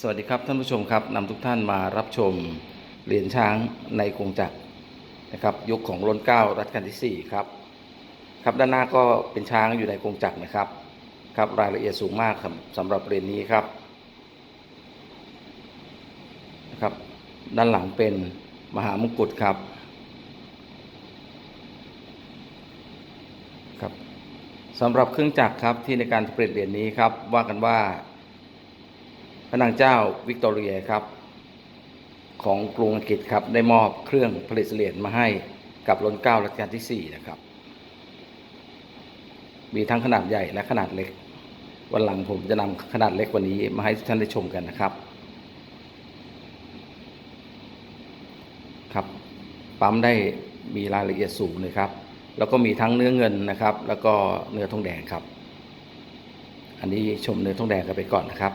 สวัสดีครับท่านผู้ชมครับนำทุกท่านมารับชมเหรียญช้างในกงจักรนะครับยุคของร้นเก้ารัชกาลที่ 4 ครับ ครับด้านหน้าก็เป็นช้างอยู่ในกงจักรนะครับ ครับรายละเอียดสูงมากครับสำหรับเหรียญนี้ครับนะครับ ด้านหลังเป็นมหามงกุฎครับครับสำหรับเครื่องจักรครับที่ในการผลิตเหรียญนี้ครับว่ากันว่า ระนางเจ้าวิกตอเรียครับ ของกรุงอังกฤษครับ ได้มอบเครื่องผลิตเหรียญมาให้กับรัชเก้ารัชกาลที่4นะครับ มีทั้งขนาดใหญ่และขนาดเล็ก วันหลังผมจะนำขนาดเล็กกว่านี้มาให้ทุกท่านได้ชมกันนะครับ ครับ ปั๊มได้มีรายละเอียดสูงเลยครับ แล้วก็มีทั้งเนื้อเงินนะครับ แล้วก็เนื้อทองแดงครับ อันนี้ชมเนื้อทองแดงกันไปก่อนนะครับ